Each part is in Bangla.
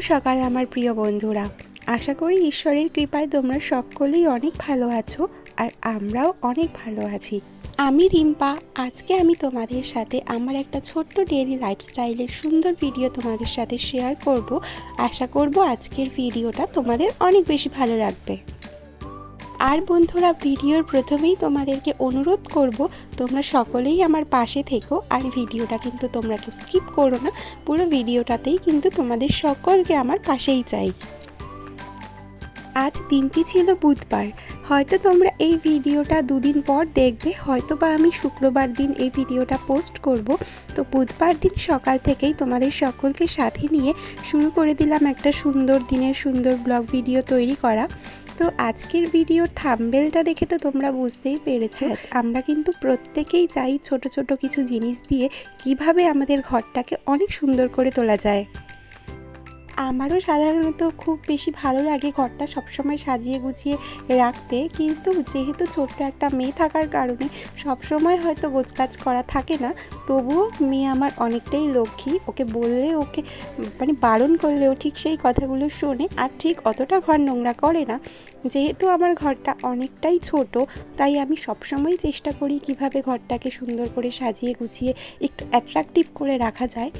সকাল আমার প্রিয় বন্ধুরা। আশা করি ঈশ্বরের কৃপায় তোমরা সকলেই অনেক ভালো আছো আর আমরাও অনেক ভালো আছি। আমি রিম্পা, আজকে আমি তোমাদের সাথে আমার একটা ছোট্ট ডেলি লাইফস্টাইলের সুন্দর ভিডিও তোমাদের সাথে শেয়ার করব। আশা করব আজকের ভিডিওটা তোমাদের অনেক বেশি ভালো লাগবে। আর বন্ধুরা, ভিডিওর প্রথমেই তোমাদেরকে অনুরোধ করব, তোমরা সকলেই আমার পাশে থেকো আর ভিডিওটা কিন্তু তোমরা কেউ স্কিপ করো না, পুরো ভিডিওটাতেই কিন্তু তোমাদের সকলকে আমার পাশেই চাই। আজ দিনটি ছিল বুধবার, হয়তো তোমরা এই ভিডিওটা দুদিন পর দেখবে হয়তো বা আমি শুক্রবার দিন এই ভিডিওটা পোস্ট করব। তো বুধবার দিন সকাল থেকেই তোমাদের সকলকে সাথে নিয়ে শুরু করে দিলাম একটা সুন্দর দিনের সুন্দর ব্লগ ভিডিও তৈরি করা। তো আজকের ভিডিওর থাম্বেলটা দেখে তো তোমরা বুঝতেই পেরেছ। আমরা কিন্তু প্রত্যেকেই চাই ছোট ছোট কিছু জিনিস দিয়ে কীভাবে আমাদের ঘরটাকে অনেক সুন্দর করে তোলা যায়। আমারও সাধারণত খুব বেশি ভালো লাগে ঘরটা সবসময় সাজিয়ে গুছিয়ে রাখতে। কিন্তু যেহেতু ছোট্ট একটা মেয়ে থাকার কারণে সবসময় হয়তো গোছকাজ করা থাকে না, তবুও মেয়ে আমার অনেকটাই লক্ষ্মী। ওকে বললে ওকে মানে বারণ করলেও ঠিক সেই কথাগুলো শোনে। আর ঠিক অতটা ঘর নোংরা করে না। যেহেতু আমার ঘরটা অনেকটাই ছোট, তাই আমি সবসময় চেষ্টা করি কীভাবে ঘরটাকে সুন্দর করে সাজিয়ে গুছিয়ে একটু অ্যাট্রাকটিভ করে রাখা যায়।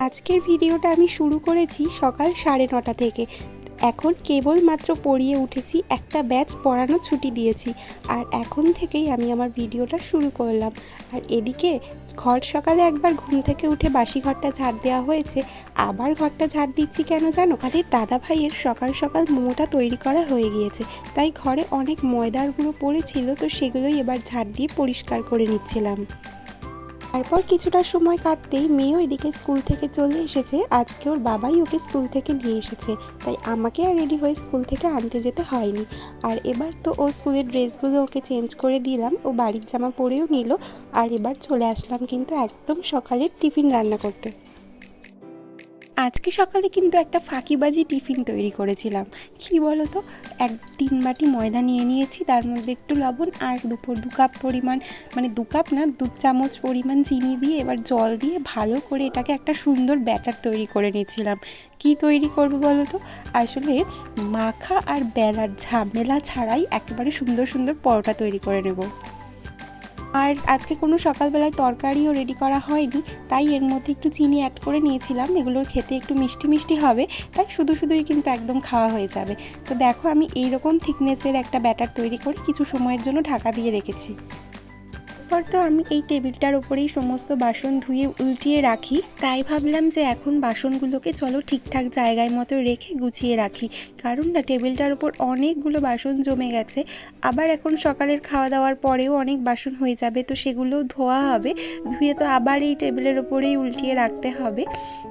আজকের ভিডিওটা আমি শুরু করেছি সকাল সাড়ে নটা থেকে। এখন কেবলমাত্র পড়িয়ে উঠেছি, একটা ব্যাচ পড়ানো ছুটি দিয়েছি। আর এখন থেকেই আমি আমার ভিডিওটা শুরু করলাম। আর এদিকে ঘর সকালে একবার ঘুম থেকে উঠে বাসি ঘরটা ঝাড় দেওয়া হয়েছে। আবার ঘরটা ঝাড় দিচ্ছি কেন জানো? আমাদের দাদা ভাইয়ের সকাল সকাল মোমোটা তৈরি করা হয়ে গিয়েছে। তাই ঘরে অনেক ময়দার গুঁড়ো পড়েছিল, তো সেগুলোই এবার ঝাড় দিয়ে পরিষ্কার করে নিচ্ছিলাম। তারপর কিছুটা সময় কাটতেই মেয়েও এদিকে স্কুল থেকে চলে এসেছে। আজকে ওর বাবাই ওকে স্কুল থেকে নিয়ে এসেছে, তাই আমাকে আর রেডি হয়ে স্কুল থেকে আনতে যেতে হয়নি। আর এবার তো ও স্কুলের ড্রেসগুলো ওকে চেঞ্জ করে দিলাম, ও বাড়ির জামা পরেও নিল, আর এবার চলে আসলাম কিন্তু একদম সকালের টিফিন রান্না করতে। আজকে সকালে কিন্তু একটা ফাঁকিবাজি টিফিন তৈরি করেছিলাম। কী বলো তো এক তিন বাটি ময়দা নিয়ে নিয়েছি, তার মধ্যে একটু লবণ আর দুপুর দু কাপ পরিমাণ মানে দু কাপ না, দু চামচ পরিমাণ চিনি দিয়ে এবার জল দিয়ে ভালো করে এটাকে একটা সুন্দর ব্যাটার তৈরি করে নিয়েছিলাম কি তৈরি করব বলো তো আসলে মাখা আর বেলার ঝামেলা ছাড়াই একেবারে সুন্দর সুন্দর পরোটা তৈরি করে নেব। আর আজকে কোনো সকালবেলায় তরকারিও রেডি করা হয়নি, তাই এর মধ্যে একটু চিনি অ্যাড করে নিয়েছিলাম। এগুলোর খেতে একটু মিষ্টি মিষ্টি হবে, তাই শুধু শুধুই কিন্তু একদম খাওয়া হয়ে যাবে। তো দেখো আমি এইরকম থিকনেসের একটা ব্যাটার তৈরি করে কিছু সময়ের জন্য ঢাকা দিয়ে রেখেছি। তারপর তো আমি এই টেবিলটার ওপরেই সমস্ত বাসন ধুয়ে উল্টিয়ে রাখি। তাই ভাবলাম যে এখন বাসনগুলোকে চলো ঠিকঠাক জায়গায় মতো রেখে গুছিয়ে রাখি। কারণ না, টেবিলটার ওপর অনেকগুলো বাসন জমে গেছে। আবার এখন সকালের খাওয়া দাওয়ার পরেও অনেক বাসন হয়ে যাবে, তো সেগুলোও ধোয়া হবে। ধুয়ে তো আবার এই টেবিলের ওপরেই উল্টিয়ে রাখতে হবে।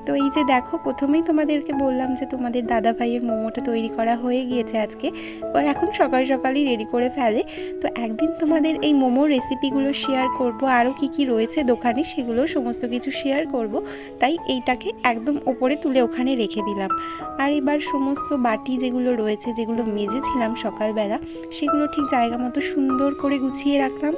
তো এই যে দেখো, প্রথমেই তোমাদেরকে বললাম যে তোমাদের দাদা ভাইয়ের মোমোটা তৈরি করা হয়ে গিয়েছে আজকে। ওর এখন সকাল সকালই রেডি করে ফেলে। তো একদিন তোমাদের এই মোমোর রেসিপিগুলো শেয়ার করব আরও কি কি রয়েছে দোকানে সেগুলো সমস্ত কিছু শেয়ার করব, তাই এইটাকে একদম ওপরে তুলে ওখানে রেখে দিলাম। আর এবার সমস্ত বাটি যেগুলো রয়েছে, যেগুলো মেজেছিলাম সকালবেলা, সেগুলো ঠিক জায়গা মতো সুন্দর করে গুছিয়ে রাখলাম।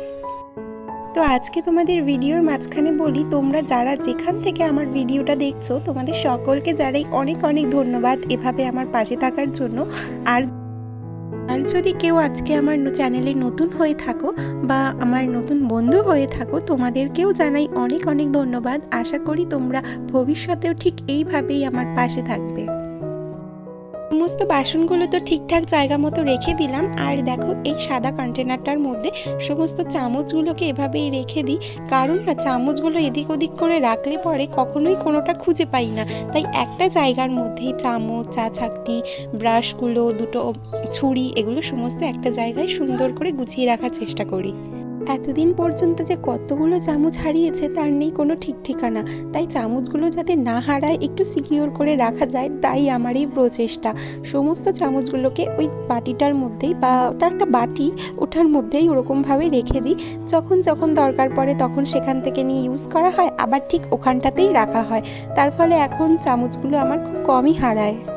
তো আজকে তোমাদের ভিডিওর মাঝখানে বলি, তোমরা যারা যেখান থেকে আমার ভিডিওটা দেখছ, তোমাদের সকলকে যারাই অনেক অনেক ধন্যবাদ এভাবে আমার পাশে থাকার জন্য। আর আর যদি কেউ আজকে আমার চ্যানেলে নতুন হয়ে থাকো বা আমার নতুন বন্ধু হয়ে থাকো, তোমাদেরকেও জানাই অনেক অনেক ধন্যবাদ। আশা করি তোমরা ভবিষ্যতেও ঠিক এইভাবেই আমার পাশে থাকবে। সমস্ত বাসনগুলো তো ঠিকঠাক জায়গা মতো রেখে দিলাম। আর দেখো, এই সাদা কন্টেনারটার মধ্যে সমস্ত চামচগুলোকে এভাবেই রেখে দিই। কারণ না, চামচগুলো এদিক ওদিক করে রাখলে পরে কখনোই কোনোটা খুঁজে পাই না। তাই একটা জায়গার মধ্যেই চামচ, চা ছাকনি, ব্রাশগুলো, দুটো ছুরি, এগুলো সমস্ত একটা জায়গায় সুন্দর করে গুছিয়ে রাখার চেষ্টা করি। এতদিন পর্যন্ত যে কতগুলো চামচ হারিয়েছে তার নেই কোনো ঠিক ঠিকানা। তাই চামচগুলো যাতে না হারায়, একটু সিকিওর করে রাখা যায়, তাই আমার এই প্রচেষ্টা। সমস্ত চামচগুলোকে ওই বাটিটার মধ্যেই বা ওটা একটা বাটি, ওঠার মধ্যেই ওরকমভাবে রেখে দিই। যখন যখন দরকার পড়ে তখন সেখান থেকে নিয়ে ইউজ করা হয়, আবার ঠিক ওখানটাতেই রাখা হয়। তার ফলে এখন চামচগুলো আমার খুব কমই হারায়।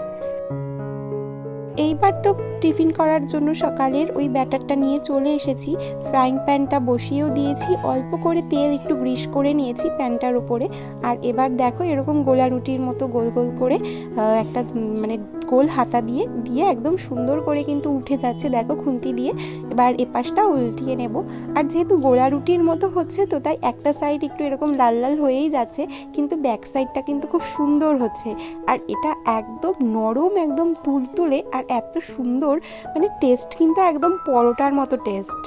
এইবার তো টিফিন করার জন্য সকালের ওই ব্যাটারটা নিয়ে চলে এসেছি। ফ্রাইং প্যানটা বসিয়েও দিয়েছি, অল্প করে তেল একটু গ্রিস করে নিয়েছি প্যানটার উপরে। আর এবার দেখো এরকম গোলা রুটির মতো গোল গোল করে একটা মানে গোল হাতা দিয়ে দিয়ে একদম সুন্দর করে কিন্তু উঠে যাচ্ছে, দেখো খুন্তি দিয়ে। এবার এপাশটা উল্টিয়ে নেব। আর যেহেতু গোলা রুটির মতো হচ্ছে, তো তাই একটা সাইড একটু এরকম লাল লাল হয়েই যাচ্ছে, কিন্তু ব্যাক সাইডটা কিন্তু খুব সুন্দর হচ্ছে। আর এটা একদম নরম, একদম তুলতুলে, আর এত সুন্দর মানে টেস্ট কিন্তু একদম পরোটার মতো টেস্ট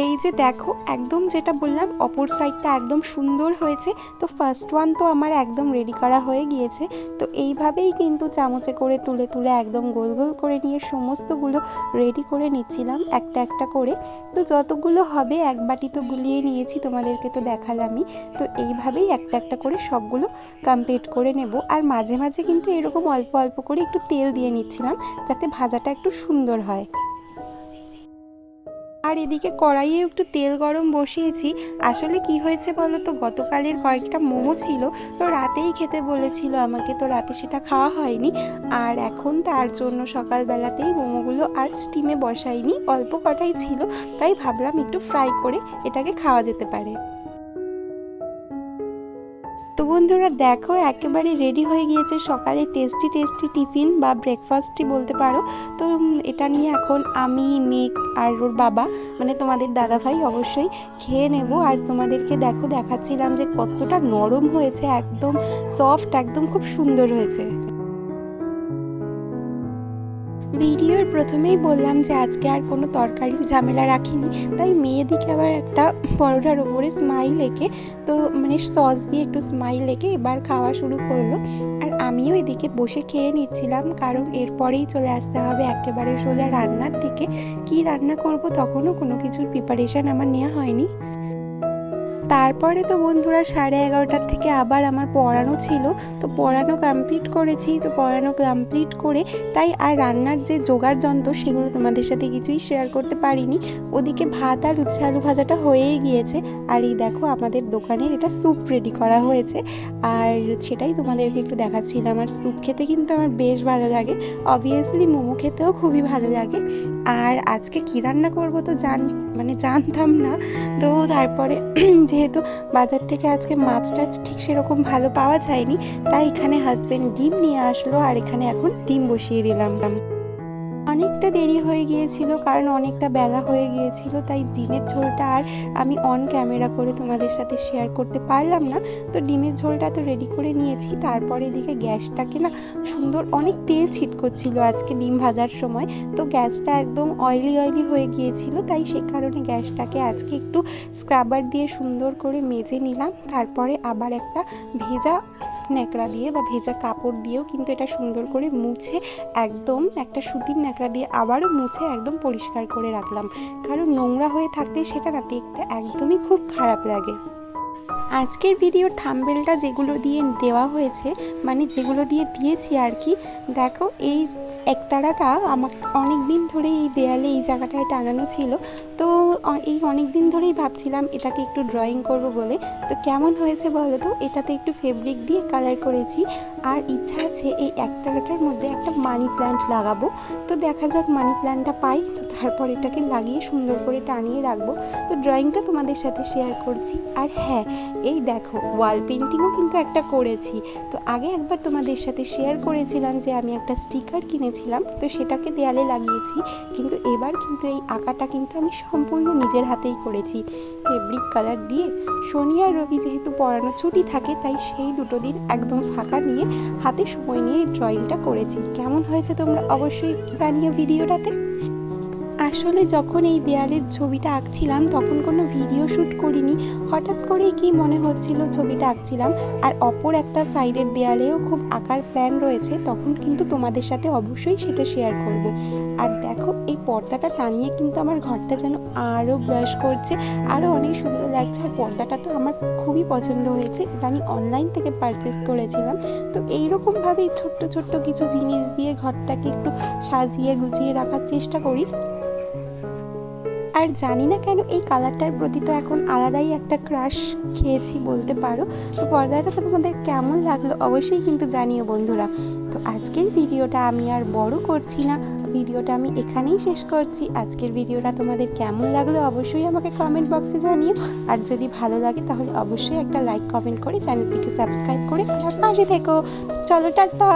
এই যে দেখো, একদম যেটা বললাম, অপর সাইডটা একদম সুন্দর হয়েছে। তো ফার্স্ট ওয়ান তো আমার একদম রেডি করা হয়ে গিয়েছে। তো এইভাবেই কিন্তু চামচে করে তুলে তুলে একদম গোল গোল করে নিয়ে সমস্তগুলো রেডি করে নিচ্ছিলাম, একটা একটা করে। তো যতগুলো হবে, এক বাটি তো গুলিয়ে নিয়েছি, তোমাদেরকে তো দেখালামই। তো এইভাবেই একটা একটা করে সবগুলো কমপ্লিট করে নেব। আর মাঝে মাঝে কিন্তু এরকম অল্প অল্প করে একটু তেল দিয়ে নিচ্ছিলাম, যাতে ভাজাটা একটু সুন্দর হয়। আর এদিকে কড়াইয়ে একটু তেল গরম বসিয়েছি। আসলে কি হয়েছে বলো তো? গতকালের কয়েকটা মোমো ছিল, তো রাতেই খেতে বলেছিল আমাকে, তো রাতে সেটা খাওয়া হয়নি। আর এখন তার জন্য সকালবেলাতেই মোমোগুলো আর স্টিমে বসাইনি, অল্প কটাই ছিল, তাই ভাবলাম একটু ফ্রাই করে এটাকে খাওয়া যেতে পারে। তো বন্ধুরা, দেখো, একেবারে রেডি হয়ে গিয়েছে সকালে টেস্টি টেস্টি টিফিন বা ব্রেকফাস্টই বলতে পারো। তো এটা নিয়ে এখন আমি মেক আর ওর বাবা মানে তোমাদের দাদাভাই অবশ্যই খেয়ে নেব। আর তোমাদেরকে দেখো, দেখাচ্ছিলাম যে কতটা নরম হয়েছে, একদম সফট একদম খুব সুন্দর হয়েছে। ভিডিওর প্রথমেই বললাম যে আজকে আর কোনো তরকারির ঝামেলা রাখিনি। তাই মেয়েদিকে আবার একটা পরোটার ওপরে স্মাইল এঁকে, তো মানে সস দিয়ে একটু স্মাইল এঁকে এবার খাওয়া শুরু করল। আর আমিও এদিকে বসে খেয়ে নিচ্ছিলাম, কারণ এরপরেই চলে আসতে হবে একেবারে সোজা রান্নার দিকে। কি রান্না করব তখনও কোনো কিছুর প্রিপারেশন আমার নেওয়া হয়নি। তারপরে তো বন্ধুরা সাড়ে এগারোটার থেকে আবার আমার পড়ানো ছিল, তো পড়ানো কমপ্লিট করেছি, তো পড়ানো কমপ্লিট করে তাই আর রান্নার যে জোগাড় যন্ত্র সেগুলো তোমাদের সাথে কিছুই শেয়ার করতে পারিনি। ওদিকে ভাত আর উচ্ছে আলু ভাজাটা হয়েই গিয়েছে, আর এই দেখো আমাদের দোকানের এটা স্যুপ রেডি করা হয়েছে, আর সেটাই তোমাদেরকে একটু দেখাচ্ছিলাম আর স্যুপ খেতে কিন্তু আমার বেশ ভালো লাগে অবভিয়াসলি মোমো খেতেও খুবই ভালো লাগে, আর আজকে কী রান্না করব তো জান মানে জানতাম না, তো তারপরে যেহেতু বাজার থেকে আজকে মাছ টাছ ঠিক সেরকম ভালো পাওয়া যায়নি, তাই এখানে হাজবেন্ড ডিম নিয়ে আসলো আর এখানে এখন ডিম বসিয়ে দিলাম। দেরি হয়ে গিয়েছিল, কারণ অনেকটা বেলা হয়ে গিয়েছিল, তাই ডিমের ঝোলটা আর আমি অন ক্যামেরা করে তোমাদের সাথে শেয়ার করতে পারলাম না। তো ডিমের ঝোলটা তো রেডি করে নিয়েছি, তারপরে এদিকে গ্যাসটাকে না সুন্দর অনেক তেল ছিটকোচ্ছিল আজকে ডিম ভাজার সময়। তো গ্যাসটা একদম অয়েলি অয়েলি হয়ে গিয়েছিল, তাই সে কারণে গ্যাসটাকে আজকে একটু স্ক্রাবার দিয়ে সুন্দর করে মেজে নিলাম, তারপরে আবার একটা ভেজা ন্যাকড়া দিয়ে বা ভেজা কাপড় দিয়েও কিন্তু এটা সুন্দর করে মুছে একদম একটা সুতির ন্যাকড়া দিয়ে আবারও মুছে একদম পরিষ্কার করে রাখলাম। কারণ নোংরা হয়ে থাকলে সেটা না দেখতে একদমই খুব খারাপ লাগে। আজকের ভিডিওর থাম্বেলটা যেগুলো দিয়ে দেওয়া হয়েছে মানে যেগুলো দিয়ে দিয়েছি আর কি, দেখো এই একতারাটা আমার অনেক দিন ধরে এই দেয়ালে এই জায়গাটায় টাঙানো ছিল। তো এই অনেক দিন ধরেই ভাবছিলাম এটাকে একটু ড্রয়িং করব বলে। তো কেমন হয়েছে বলো তো? এটাতে একটু ফেব্রিক দিয়ে কালার করেছি। আর ইচ্ছা আছে এই একতারাটার মধ্যে একটা মানি প্ল্যান্ট লাগাবো। তো দেখা যাক মানি প্ল্যান্টটা পাই। তো তারপর এটাকে লাগিয়ে সুন্দর করে টানিয়ে রাখব। তো ড্রয়িংটা তোমাদের সাথে শেয়ার করছি। আর হ্যাঁ এই দেখো ওয়াল পেন্টিংও কিন্তু একটা করেছি। তো আগে একবার তোমাদের সাথে শেয়ার করেছিলাম যে আমি একটা স্টিকার কিনেছিলাম, তো সেটাকে দেয়ালে লাগিয়েছি। কিন্তু এবার কিন্তু এই আঁকাটা কিন্তু আমি সম্পূর্ণ নিজের হাতেই করেছি। ফেব্রিক কালার দিয়ে শনি আর রবি যেহেতু পড়ানো ছুটি থাকে, তাই সেই দুটো দিন একদম ফাঁকা নিয়ে হাতে সময় নিয়ে ড্রয়িংটা করেছি। কেমন হয়েছে তোমরা অবশ্যই জানিও ভিডিওটাতে। আসলে যখন এই দেয়ালের ছবিটা আঁকছিলাম, তখন কোনো ভিডিও শ্যুট করিনি। হঠাৎ করেই কি মনে হচ্ছিল ছবিটা আঁকছিলাম? আর অপর একটা সাইডের দেয়ালেও খুব আঁকার প্ল্যান রয়েছে, তখন কিন্তু তোমাদের সাথে অবশ্যই সেটা শেয়ার করব। আর দেখো, এই পর্দাটা টানিয়ে কিন্তু আমার ঘরটা যেন আরও ব্লাশ করছে, আরও অনেক সুন্দর লাগছে। আর পর্দাটা তো আমার খুবই পছন্দ হয়েছে, এটা আমি অনলাইন থেকে পারচেস করেছিলাম। তো এইরকমভাবেই ছোট্ট ছোট্ট কিছু জিনিস দিয়ে ঘরটাকে একটু সাজিয়ে গুছিয়ে রাখার চেষ্টা করি। আর জানি না কেন এই কালারটার প্রতি তো এখন আলাদাই একটা ক্রাশ খেয়েছি বলতে পারো। তো পর্দাটা তোমাদের কেমন লাগল অবশ্যই কিন্তু জানিও বন্ধুরা। তো আজকের ভিডিওটা আমি আর বড় করছি না, ভিডিওটা আমি এখানেই শেষ করছি। আজকের ভিডিওটা তোমাদের কেমন লাগল অবশ্যই আমাকে কমেন্ট বক্সে জানিও। আর যদি ভালো লাগে তাহলে অবশ্যই একটা লাইক কমেন্ট করে চ্যানেলটিকে সাবস্ক্রাইব করে আমার পাশে থেকো। চলো টাটা!